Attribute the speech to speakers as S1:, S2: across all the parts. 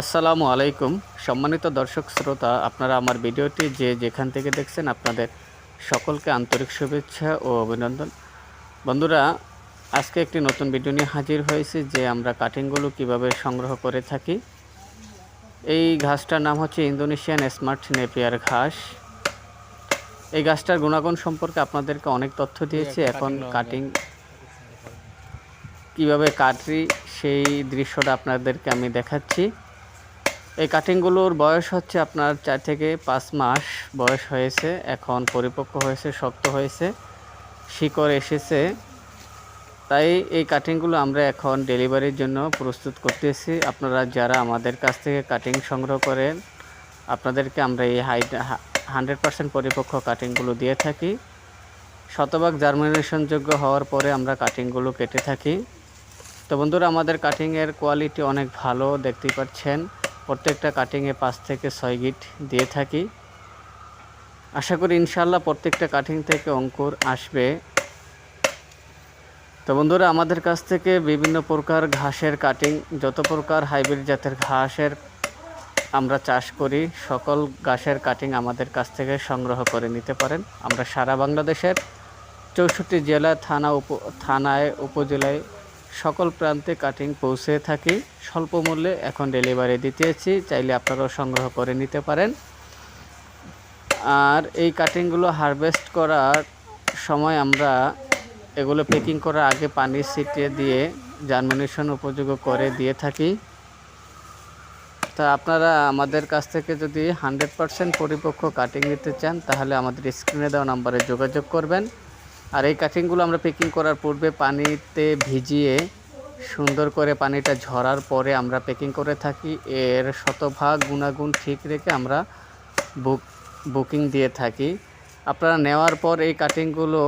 S1: আসসালামু আলাইকুম। সম্মানিত দর্শক শ্রোতা আপনারা আমার ভিডিওটি যে যেখান থেকে দেখছেন আপনাদের সকলকে আন্তরিক শুভেচ্ছা ও অভিনন্দন। বন্ধুরা আজকে একটি নতুন ভিডিও নিয়ে হাজির হয়েছি যে আমরা কাটিংগুলো কীভাবে সংগ্রহ করে থাকি। এই ঘাসটার নাম হচ্ছে ইন্দোনেশিয়ান স্মার্ট নেপিয়ার ঘাস। এই ঘাসটার গুণাগুণ সম্পর্কে আপনাদেরকে অনেক তথ্য দিয়েছি। এখন কাটিং কীভাবে কাটি সেই দৃশ্যটা আপনাদেরকে আমি দেখাচ্ছি। এই কাটিংগুলোর বয়স হচ্ছে আপনার চার থেকে পাঁচ মাস বয়স হয়েছে, এখন পরিপক্ক হয়েছে, শক্ত হয়েছে, শিকড় এসেছে। তাই এই কাটিংগুলো আমরা এখন ডেলিভারির জন্য প্রস্তুত করতেছি। আপনারা যারা আমাদের কাছ থেকে কাটিং সংগ্রহ করেন, আপনাদেরকে আমরা এই হাইট হান্ড্রেড পার্সেন্ট পরিপক্ক কাটিংগুলো দিয়ে থাকি। শতভাগ জার্মিনেশনযোগ্য হওয়ার পরে আমরা কাটিংগুলো কেটে থাকি। তো বন্ধুরা, আমাদের কাটিংয়ের কোয়ালিটি অনেক ভালো, দেখতেই পাচ্ছেন। প্রত্যেকটা কাটিংয়ে পাঁচ থেকে ছয় গিট দিয়ে থাকি। আশা করি ইনশাল্লাহ প্রত্যেকটা কাটিং থেকে অঙ্কুর আসবে। তো বন্ধুরা, আমাদের কাছ থেকে বিভিন্ন প্রকার ঘাসের কাটিং যত প্রকার হাইব্রিড জাতের ঘাসের আমরা চাষ করি, সকল ঘাসের কাটিং আমাদের কাছ থেকে সংগ্রহ করে নিতে পারেন। আমরা সারা বাংলাদেশের চৌষট্টি জেলা থানা উপ থানায়, উপজেলায় সকল প্রান্তে কাটিং পৌঁছে থাকি। স্বল্প মূল্যে এখন ডেলিভারি দিতেছি, চাইলে আপনারাও সংগ্রহ করে নিতে পারেন। আর এই কাটিংগুলো হারভেস্ট করার সময় আমরা এগুলো প্যাকিং করার আগে পানি ছিটিয়ে দিয়ে জার্মিনেশন উপযোগ করে দিয়ে থাকি। তা আপনারা আমাদের কাছ থেকে যদি হান্ড্রেড পারসেন্ট পরিপক্ক কাটিং নিতে চান, তাহলে আমাদের স্ক্রিনে দেওয়া নাম্বারে যোগাযোগ করবেন। আর এই কাটিংগুলো আমরা প্যাকিং করার পূর্বে পানিতে ভিজিয়ে সুন্দর করে পানিটা ঝরার পরে আমরা প্যাকিং করে থাকি। এর শতভাগ গুণাগুণ ঠিক রেখে আমরা বুক বুকিং দিয়ে থাকি। আপনারা নেওয়ার পর এই কাটিংগুলো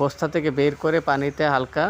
S1: বস্তা থেকে বের করে পানিতে হালকা